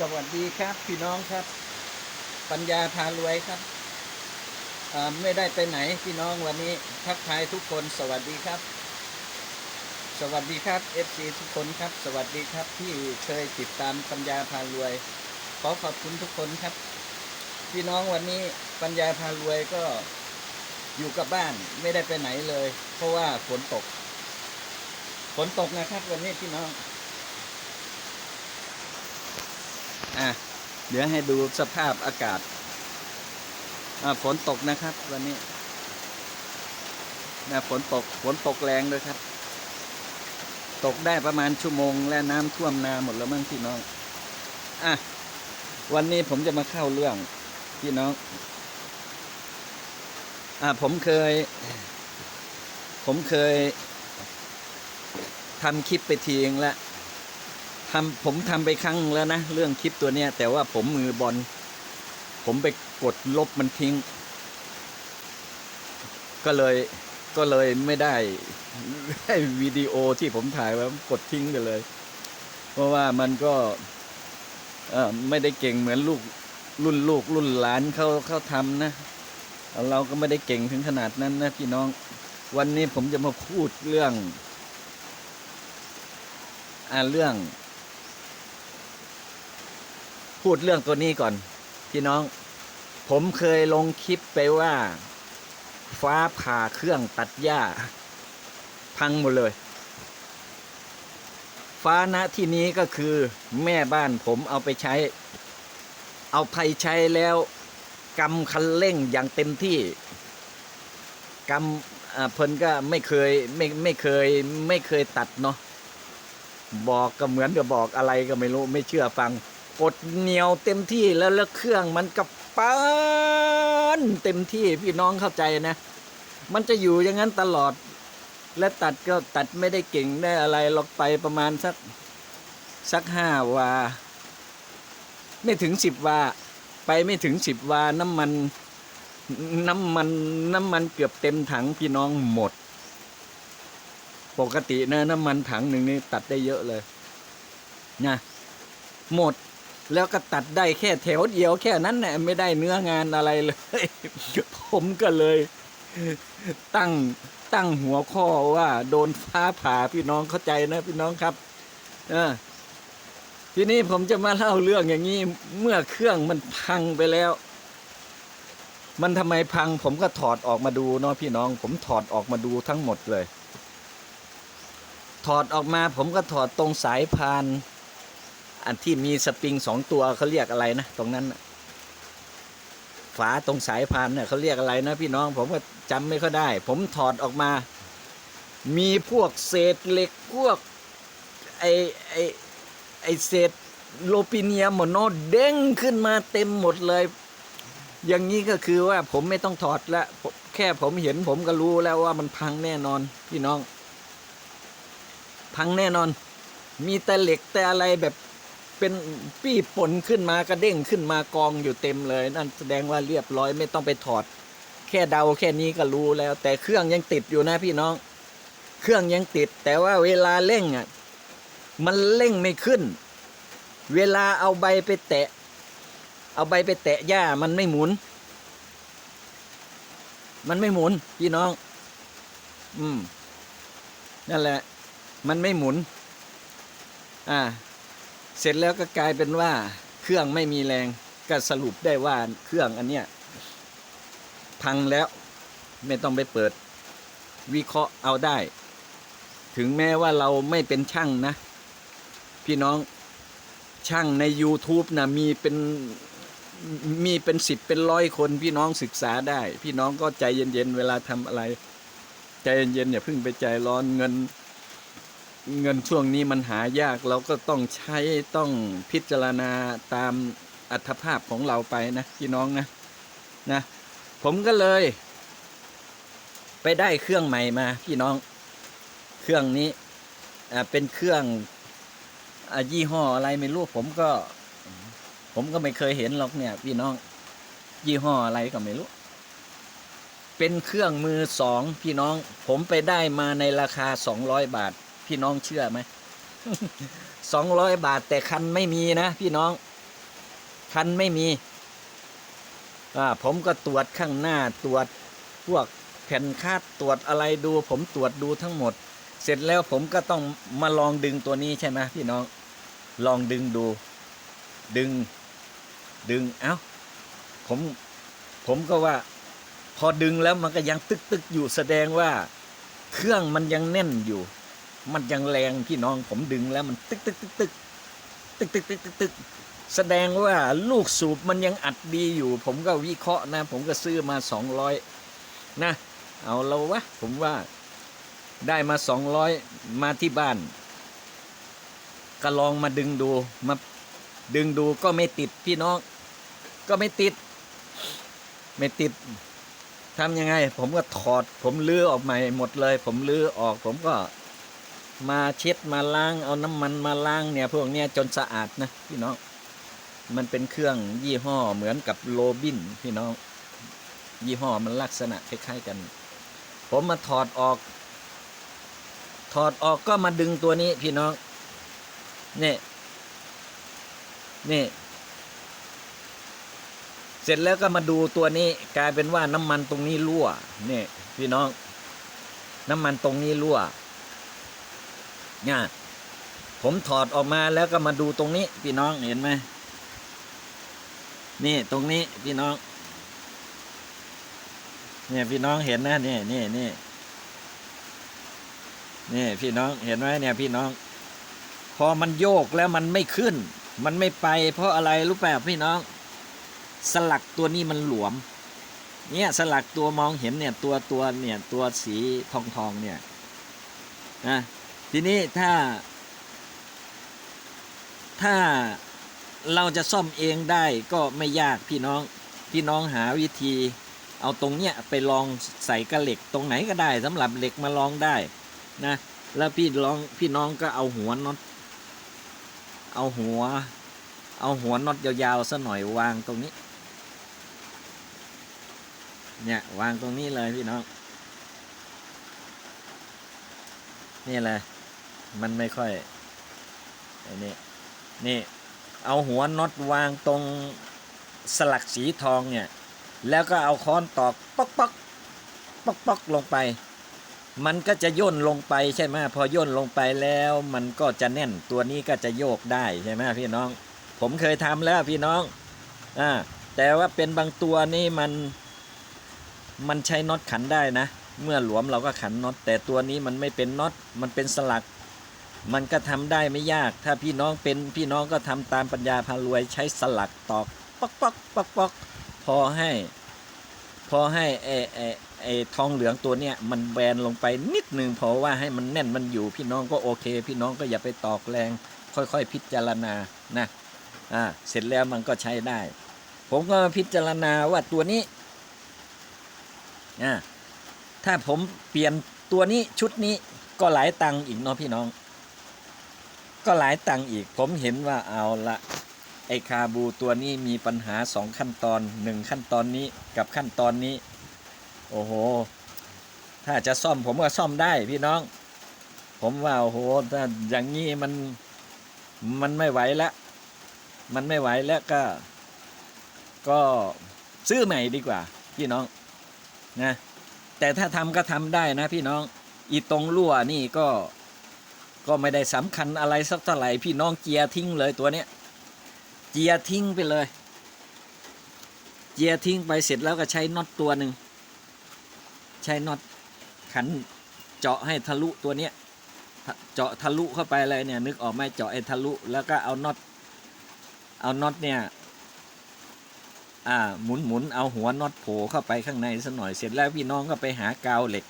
สวัสดีครับ พี่น้องครับ ปัญญาพารวยครับไม่ได้ไปไหนพี่น้องวันนี้ทักทายทุกคนสวัสดีครับ สวัสดีครับ FC ทุกคนครับ สวัสดีครับที่เคยติดตามปัญญาพารวย ขอขอบคุณทุกคนครับ พี่น้องวันนี้ปัญญาพารวยก็อยู่กับบ้านไม่ได้ไปไหนเลย เพราะว่าฝนตกฝนตกนะครับ วันนี้พี่น้อง อะเดี๋ยวให้ดูสภาพอากาศอ่าฝนตกนะครับวันนี้นะฝนตกฝนตกแรงเลยครับ ตกได้ประมาณชั่วโมง และน้ำท่วมนาหมดแล้วมั้งพี่น้องอะวันนี้ผมจะมาเข้าเรื่องพี่น้องอ่าผมเคย ผมเคยทำคลิปไปทีเองแล้ว ทำผมทำไปครั้งแล้วนะ เรื่องคลิปตัวเนี้ย แต่ว่าผมมือบอลผมไปกดลบมันทิ้ง ก็เลยก็เลยไม่ได้ได้วิดีโอที่ผมถ่ายไว้ผมกดทิ้งไปเลย เพราะว่ามันก็ไม่ได้เก่งเหมือนลูกรุ่นลูกรุ่นหลานเขาเขาทำนะ เราก็ไม่ได้เก่งถึงขนาดนั้นนะพี่น้อง วันนี้ผมจะมาพูดเรื่องอ่าเรื่อง พูดเรื่องตัวนี้ก่อน พี่น้อง ผมเคยลงคลิปไปว่า ฟ้าผ่าเครื่องตัดหญ้า พังหมดเลย ฟ้าณที่นี้ก็คือแม่บ้านผมเอาไปใช้ เอาไปใช้แล้วกำคันเร่งอย่างเต็มที่กำเพิ่นก็ไม่เคยไม่ไม่เคยไม่เคยตัดเนาะบอกก็เหมือนกับบอกอะไรก็ไม่รู้ไม่เชื่อฟัง กดเหนียวเต็มที่แล้วแล้วเครื่องมันกับปั้นเต็มที่พี่น้องเข้าใจนะ มันจะอยู่อย่างนั้นตลอด และตัดก็ตัดไม่ได้เก่งได้อะไรหรอกไปประมาณสักสักห้าวา ไม่ถึงสิบวา ไปไม่ถึงสิบวาน้ำมันน้ำมันน้ำมันเกือบเต็มถังพี่น้องหมด ปกตินะน้ำมันถังหนึ่งนี่ตัดได้เยอะเลยนะหมด แล้วก็ตัดได้แค่แถวเดียวแค่นั้นแหละไม่ได้เนื้องานอะไรเลย ผมก็เลย ตั้งตั้งหัวข้อว่า โดนฟ้าผ่าพี่น้องเข้าใจนะ พี่น้องครับอทีนี้ผมจะมาเล่าเรื่องอย่างนี้ เมื่อเครื่องมันพังไปแล้ว มันทำไมพัง ผมก็ถอดออกมาดูเนาะพี่น้อง ผมถอดออกมาดูทั้งหมดเลย ถอดออกมา ผมก็ถอดตรงสายพาน อันที่มีสปริงสองตัวเขาเรียกอะไรนะตรงนั้นฝาตรงสายพานเนี่ยเขาเรียกอะไรนะพี่น้อง ผมก็จำไม่ค่อยได้ ผมถอดออกมา มีพวกเศษเหล็กพวกไอไอไอเศษโลปิเนียมหมดโนเด้งขึ้นมาเต็มหมดเลย อย่างนี้ก็คือว่าผมไม่ต้องถอดแล้วแค่ผมเห็นผมก็รู้แล้วว่ามันพังแน่นอนพี่น้อง พังแน่นอน มีแต่เหล็กแต่อะไรแบบ เป็นปี้ปนขึ้นมากระเด้งขึ้นมากองอยู่เต็มเลย นั่นแสดงว่าเรียบร้อยไม่ต้องไปถอด แค่เดาแค่นี้ก็รู้แล้ว แต่เครื่องยังติดอยู่นะพี่น้อง เครื่องยังติด แต่ว่าเวลาเร่งอะมันเร่งไม่ขึ้น เวลาเอาใบไปแตะ เอาใบไปแตะหญ้ามันไม่หมุน มันไม่หมุนพี่น้อง อืมนั่นแหละ มันไม่หมุน อ่า เสร็จแล้วก็กลายเป็นว่าเครื่องไม่มีแรงก็สรุปได้ว่าเครื่องอันเนี้ยพังแล้วไม่ต้องไปเปิด วิเคราะห์เอาได้ ถึงแม้ว่าเราไม่เป็นช่างนะ พี่น้องช่างใน YouTube นะมีเป็นมีเป็นสิบเป็นร้อยคนพี่น้องศึกษาได้ พี่น้องก็ใจเย็นๆเวลาทำอะไร ใจเย็นๆอย่าเพิ่งไปใจร้อนเงิน เงินช่วงนี้มันหายากเราก็ต้องใช้ต้องพิจารณาตามอัตภาพของเราไปนะพี่น้องนะนะ ผมก็เลย ไปได้เครื่องใหม่มา พี่น้อง เครื่องนี้เป็นเครื่องอยี่ห้ออะไรไม่รู้ผมก็ ผมก็ไม่เคยเห็นหรอกเนี่ย พี่น้อง ยี่ห้ออะไรก็ไม่รู้ เป็นเครื่องมือสองพี่น้อง ผมไปได้มาในราคาสองร้อยบาท พี่น้องเชื่อไหมสองร้อยบาทแต่คันไม่มีนะ พี่น้อง คันไม่มีอ่าผมก็ตรวจข้างหน้าตรวจพวกแผ่นคาดตรวจอะไรดู ผมตรวจดูทั้งหมด เสร็จแล้วผมก็ต้องมาลองดึงตัวนี้ใช่ไหมพี่น้อง ลองดึงดู ดึง ดึงเอ้า ผม ผมก็ว่า พอดึงแล้วมันก็ยังตึกตึกอยู่แสดงว่า เครื่องมันยังแน่นอยู่ มันยังแรงพี่น้องผมดึงแล้วมันตึกตึกตึกตึกตึกตึกตึกตึกตึกแสดงว่าลูกสูบมันยังอัดดีอยู่ ผมก็วิเคราะห์นะ ผมก็ซื้อมาสองร้อยนะ เอาเราวะ ผมว่าได้มาสองร้อยมาที่บ้าน ก็ลองมาดึงดูมาดึงดูก็ไม่ติดพี่น้อง ก็ไม่ติด ไม่ติดทำยังไง ผมก็ถอด ผมลื้อออกใหม่หมดเลย ผมลื้อออกผมก็ มาเช็ดมาล้างเอาน้ำมันมาล้างเนี่ยพวกเนี้ยจนสะอาดนะพี่น้องมันเป็นเครื่องยี่ห้อเหมือนกับโรบินพี่น้อง ยี่ห้อมันลักษณะคล้ายๆกัน ผมมาถอดออก ถอดออกก็มาดึงตัวนี้พี่น้องนี่นี่เสร็จแล้วก็มาดูตัวนี้กลายเป็นว่าน้ำมันตรงนี้รั่วนี่พี่น้อง น้ำมันตรงนี้รั่ว เนี่ยผมถอดออกมาแล้วก็มาดูตรงนี้ พี่น้องเห็นไหมนี่ตรงนี้พี่น้อง เนี่ยพี่น้องเห็นนะนี่นี่นี่นี่พี่น้องเห็นไหมเนี่ยพี่น้อง พอมันโยกแล้วมันไม่ขึ้น มันไม่ไป เพราะอะไรรู้ป่ะพี่น้อง สลักตัวนี้มันหลวม เนี่ยสลักตัวมองเห็นเนี่ยตัวตัวเนี่ยตัวสีทองทองเนี่ยนะ ทีนี้ถ้า ถ้าเราจะซ่อมเองได้ก็ไม่ยากพี่น้อง พี่น้องหาวิธี เอาตรงเนี้ยไปลองใส่กระเหล็กตรงไหนก็ได้สำหรับเหล็กมาลองได้นะแล้วพี่ลองพี่น้องก็เอาหัวน็อตเอาหัว เอาหัวน็อตยาวๆซะหน่อยวางตรงนี้ เนี่ยวางตรงนี้เลยพี่น้อง นี่เลย มันไม่ค่อยไอ้นี่นี่เอาหัวน็อตวางตรงสลักสีทองเนี่ย แล้วก็เอาค้อนตอกป๊อกป๊อกป๊อกป๊อกลงไป มันก็จะย่นลงไปใช่ไหมพอย่นลงไปแล้วมันก็จะแน่นตัวนี้ก็จะโยกได้ใช่ไหมพี่น้อง ผมเคยทำแล้วพี่น้องอ่าแต่ว่าเป็นบางตัวนี่มัน มันใช้น็อตขันได้นะ เมื่อหลวมเราก็ขันน็อตแต่ตัวนี้มันไม่เป็นน็อตมันเป็นสลัก มันก็ทำได้ไม่ยาก ถ้าพี่น้องเป็นพี่น้องก็ทำตามปัญญาพารวยใช้สลักตอกปอกปอกปอกปอกพอให้ พอให้ไอ้ไอ้ไอ้ทองเหลืองตัวเนี้ยมันแบนลงไปนิดหนึ่งเพราะว่าให้มันแน่นมันอยู่ พี่น้องก็โอเค พี่น้องก็อย่าไปตอกแรง ค่อยๆ พิจารณานะอ่าเสร็จแล้วมันก็ใช้ได้ ผมก็พิจารณาว่าตัวนี้อ่าถ้าผมเปลี่ยนตัวนี้ชุดนี้ก็หลายตังค์อีกเนาะพี่น้อง ก็หลายตังอีก ผมเห็นว่าเอาละไอคาบูตัวนี้มีปัญหาสองขั้นตอนหนึ่งขั้นตอนนี้กับขั้นตอนนี้ โอ้โห ถ้าจะซ่อมผมก็ซ่อมได้พี่น้อง ผมว่าโอ้โหถ้าอย่างนี้มันมันไม่ไหวแล้วมันไม่ไหวแล้วก็ ก็ซื้อใหม่ดีกว่า พี่น้องนะแต่ถ้าทำก็ทำได้นะพี่น้อง อีตรงรั่วนี่ก็ ก็ไม่ได้สำคัญอะไรสักเท่าไหร่พี่น้องเจียร์ทิ้งเลยตัวเนี้ยเจียร์ทิ้งไปเลย เจียร์ทิ้งไปเสร็จแล้วก็ใช้น็อตตัวหนึ่งใช้น็อตขันเจาะให้ทะลุตัวเนี้ยเจาะทะลุเข้าไปเลยเนี่ยนึกออกไหมเจาะไอ้ทะลุ แล้วก็เอาน็อตเอาน็อตเนี่ยอ่าหมุนหมุนเอาหัวน็อตโผล่เข้าไปข้างในสักหน่อยเสร็จแล้วพี่น้องก็ไปหากาวเหล็ก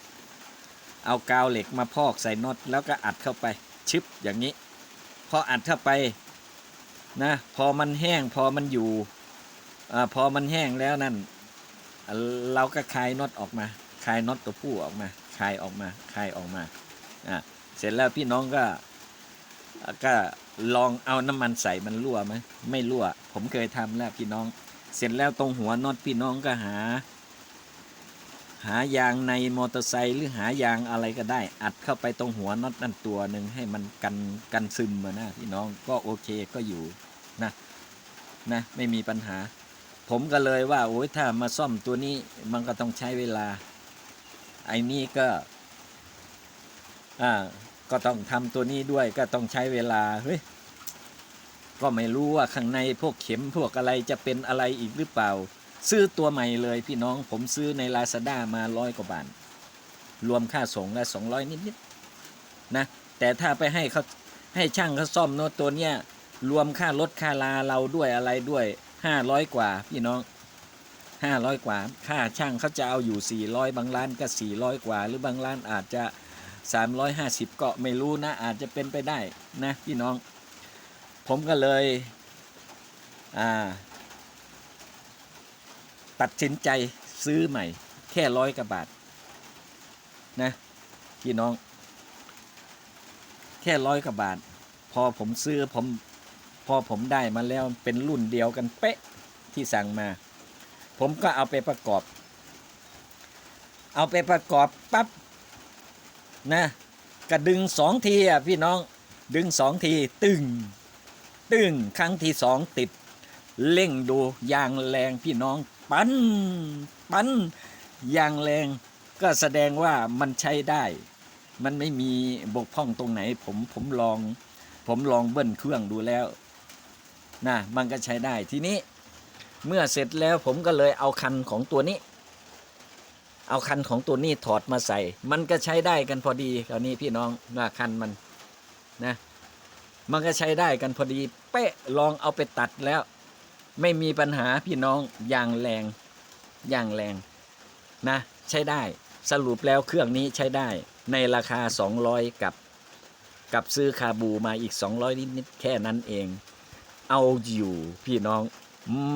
เอากาวเหล็กมาพอกใส่น็อตแล้วก็อัดเข้าไปชึบอย่างนี้ พออัดเข้าไปนะพอมันแห้งพอมันอยู่อพอมันแห้งแล้วนั่น เราก็คลายน็อตออกมาคลายน็อตตัวผู้ออกมาคลายออกมาคลายออกมาอ่าเสร็จแล้วพี่น้องก็ก็ลองเอาน้ำมันใส่มันรั่วไหมไม่รั่ว ผมเคยทำแล้วพี่น้อง เสร็จแล้วตรงหัวน็อตพี่น้องก็หา หายางในมอเตอร์ไซค์หรือหายางอะไรก็ได้ อัดเข้าไปตรงหัวน็อตนั่นตัวหนึ่งให้มันกันกันซึมมานะพี่น้องก็โอเคก็อยู่นะนะไม่มีปัญหา ผมก็เลยว่าโอ้ยถ้ามาซ่อมตัวนี้มันก็ต้องใช้เวลา ไอ้นี่ก็อ่าก็ต้องทำตัวนี้ด้วยก็ต้องใช้เวลาเฮ้ยก็ไม่รู้ว่าข้างในพวกเข็มพวกอะไรจะเป็นอะไรอีกหรือเปล่า ซื้อตัวใหม่เลยพี่น้องผมซื้อในลาซาด้ามาร้อยกว่าบาท รวมค่าส่งละสองร้อยนิดๆนะ แต่ถ้าไปให้เขาให้ช่างเขาซ่อมโน้ตตัวเนี้ยรวมค่ารถค่าลาเราด้วยอะไรด้วยห้าร้อยกว่าพี่น้องห้าร้อยกว่า ค่าช่างเขาจะเอาอยู่สี่ร้อยบางร้านก็สี่ร้อยกว่า หรือบางร้านอาจจะสามร้อยห้าสิบก็ไม่รู้นะ อาจจะเป็นไปได้นะพี่น้อง ผมก็เลย อ่า ตัดสินใจซื้อใหม่ แค่ร้อยกว่าบาท นะ พี่น้อง แค่ร้อยกว่าบาท พอผมซื้อผมพอผมได้มาแล้วเป็นรุ่นเดียวกันเป๊ะที่สั่งมา ผมก็เอาไปประกอบ เอาไปประกอบปั๊บนะกระดึงสองทีอะพี่น้องดึงสองทีตึง ตึงครั้งที่สองติด เร่งดูยางแรงพี่น้อง ปันปันยางแรงก็แสดงว่ามันใช้ได้ มันไม่มีบกพร่องตรงไหน ผมผมลอง ผมลองเบิ้ลเครื่องดูแล้วนะมันก็ใช้ได้ทีนี้ เมื่อเสร็จแล้วผมก็เลยเอาคันของตัวนี้ เอาคันของตัวนี้ถอดมาใส่ มันก็ใช้ได้กันพอดีคราวนี้พี่น้องว่าคันมันนะมันก็ใช้ได้กันพอดี เป๊ะลองเอาไปตัดแล้ว ไม่มีปัญหาพี่น้องอย่างแรงอย่างแรงนะ ใช้ได้สรุปแล้วเครื่องนี้ใช้ได้ในราคา 200 กับ กับซื้อคาบูมาอีก 200 นิดๆแค่นั้นเอง เอาอยู่พี่น้อง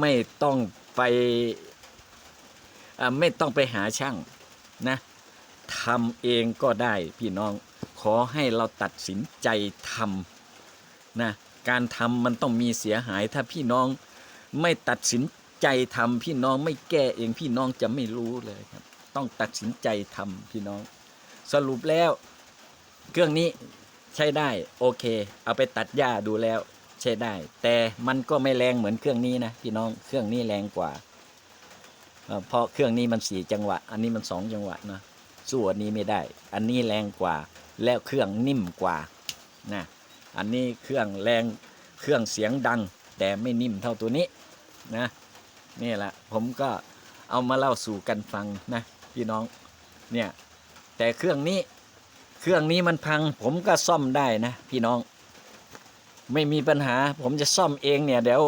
ไม่ต้องไปไม่ต้องไปหาช่างนะทำเองก็ได้พี่น้องขอให้เราตัดสินใจทำนะการทำมันต้องมีเสียหายถ้าพี่น้อง ไม่ตัดสินใจทำพี่น้องไม่แก้เองพี่น้องจะไม่รู้เลยครับ ต้องตัดสินใจทำพี่น้อง สรุปแล้ว เครื่องนี้ใช้ได้โอเค เอาไปตัดหญ้าดูแล้วใช้ได้ แต่มันก็ไม่แรงเหมือนเครื่องนี้นะพี่น้องเครื่องนี้แรงกว่าเอ่อเพราะเครื่องนี้มันสี่จังหวะ อันนี้มันสองจังหวะนะสู้อันนี้ไม่ได้ อันนี้แรงกว่า แล้วเครื่องนิ่มกว่านะอันนี้เครื่องแรงเครื่องเสียงดัง แต่ไม่นิ่มเท่าตัวนี้นะนี่แหละผมก็เอามาเล่าสู่กันฟังนะพี่น้องเนี่ยแต่เครื่องนี้เครื่องนี้มันพังผมก็ซ่อมได้นะพี่น้อง ไม่มีปัญหาผมจะซ่อมเองเนี่ยเดี๋ยว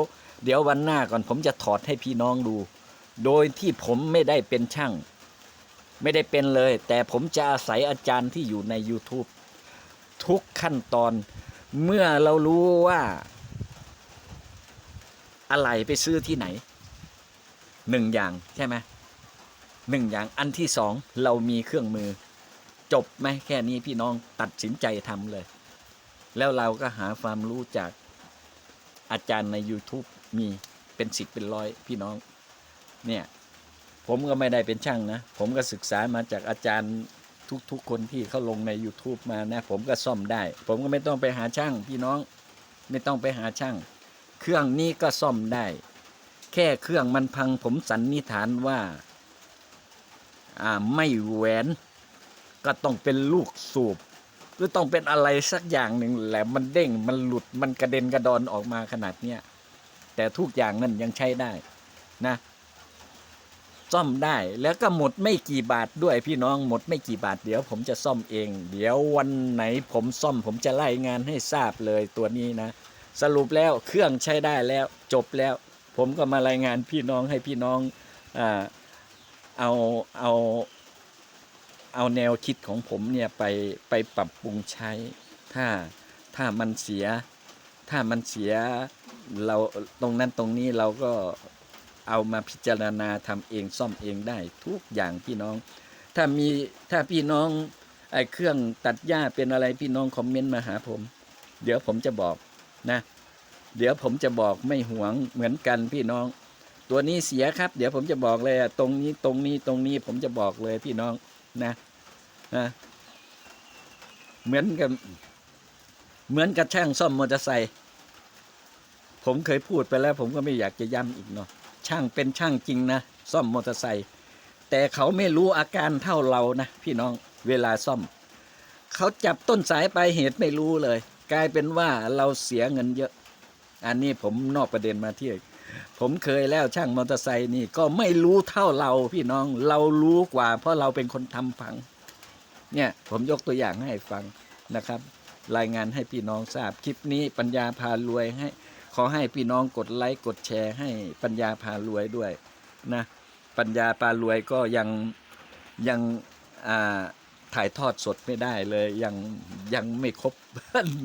เดี๋ยววันหน้าก่อนผมจะถอดให้พี่น้องดู โดยที่ผมไม่ได้เป็นช่าง ไม่ได้เป็นเลย แต่ผมจะอาศัยอาจารย์ที่อยู่ใน YouTube ทุกขั้นตอนเมื่อเรารู้ว่า อะไรไปซื้อที่ไหนหนึ่งอย่างใช่ไหมหนึ่งอย่างอันที่สองเรามีเครื่องมือ จบไหมแค่นี้พี่น้องตัดสินใจทำเลย แล้วเราก็หาความรู้จากอาจารย์ใน YouTube มีเป็นสิบเป็นร้อยพี่น้อง เนี่ย ผมก็ไม่ได้เป็นช่างนะ ผมก็ศึกษามาจากอาจารย์ทุกๆ คนที่เขาลงใน YouTube มานะ ผมก็ซ่อมได้ ผมก็ไม่ต้องไปหาช่าง พี่น้องไม่ต้องไปหาช่าง รื่องนี้ก็ซ่อมได้ แค่เครื่องมันพังผมสันนิษฐานว่าไม่แหวนก็ต้องเป็นลูกสูบ หรือต้องเป็นอะไรสักอย่างหนึ่งแหละมันเด้งมันหลุดมันกระเด็นกระดอนออกมาขนาดเนี้ยแต่ทุกอย่างนั่นยังใช้ได้นะ ซ่อมได้แล้วก็หมดไม่กี่บาทด้วยพี่น้องหมดไม่กี่บาทเดี๋ยวผมจะซ่อมเอง เดี๋ยววันไหนผมซ่อมผมจะไล่งานให้ทราบเลยตัวนี้นะ สรุปแล้วเครื่องใช้ได้แล้วจบแล้ว ผมก็มารายงานพี่น้องให้พี่น้องอเอาเอาเอาแนวคิดของผมเนี่ยไปไปปรับปรุงใช้ ถ้าถ้ามันเสีย ถ้ามันเสียเราตรงนั้นตรงนี้เราก็เอามาพิจารณาทำเองซ่อมเองได้ทุกอย่างพี่น้อง ถ้ามีถ้าพี่น้องไอ้เครื่องตัดหญ้าเป็นอะไรพี่น้องคอมเมนต์มาหาผม เดี๋ยวผมจะบอก นะ เดี๋ยวผมจะบอกไม่หวงเหมือนกันพี่น้อง ตัวนี้เสียครับ เดี๋ยวผมจะบอกเลยตรงนี้ตรงนี้ตรงนี้ผมจะบอกเลยพี่น้องนะนะเหมือนกับ เหมือนกับช่างซ่อมมอเตอร์ไซค์ผมเคยพูดไปแล้ว ผมก็ไม่อยากจะย้ำอีกเนาะช่างเป็นช่างจริงนะซ่อมมอเตอร์ไซค์แต่เขาไม่รู้อาการเท่าเรานะพี่น้องเวลาซ่อม เขาจับต้นสายปลายเหตุไม่รู้เลย กลายเป็นว่าเราเสียเงินเยอะ อันนี้ผมนอกประเด็นมาที่ผมเคยแล้วช่างมอเตอร์ไซค์นี่ก็ไม่รู้เท่าเราพี่น้องเรารู้กว่า เพราะเราเป็นคนทำพัง เนี่ยผมยกตัวอย่างให้ฟังนะครับ รายงานให้พี่น้องทราบคลิปนี้ปัญญาพารวยให้ ขอให้พี่น้องกดไลค์กดแชร์ ให้ปัญญาพารวยด้วยนะปัญญาพารวยก็ยังยังอ่า ถ่ายทอดสดไม่ได้เลย ยังยังไม่ครบ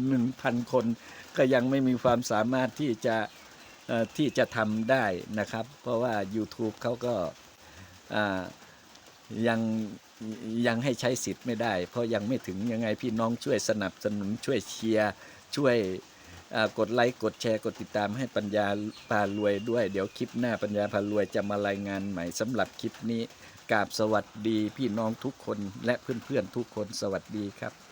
หนึ่งพันคน ก็ยังไม่มีความสามารถที่จะที่จะทำได้นะครับ เพราะว่า YouTube เขาก็ยังยังให้ใช้สิทธิ์ไม่ได้ เพราะยังไม่ถึงยังไงพี่น้องช่วยสนับสนุนช่วยเชียร์ช่วยกดไลค์กดแชร์กดติดตามให้ปัญญาพารวยด้วย เดี๋ยวคลิปหน้าปัญญาพารวยจะมารายงานใหม่สำหรับคลิปนี้ กราบสวัสดีพี่น้องทุกคนและเพื่อนๆทุกคนสวัสดีครับ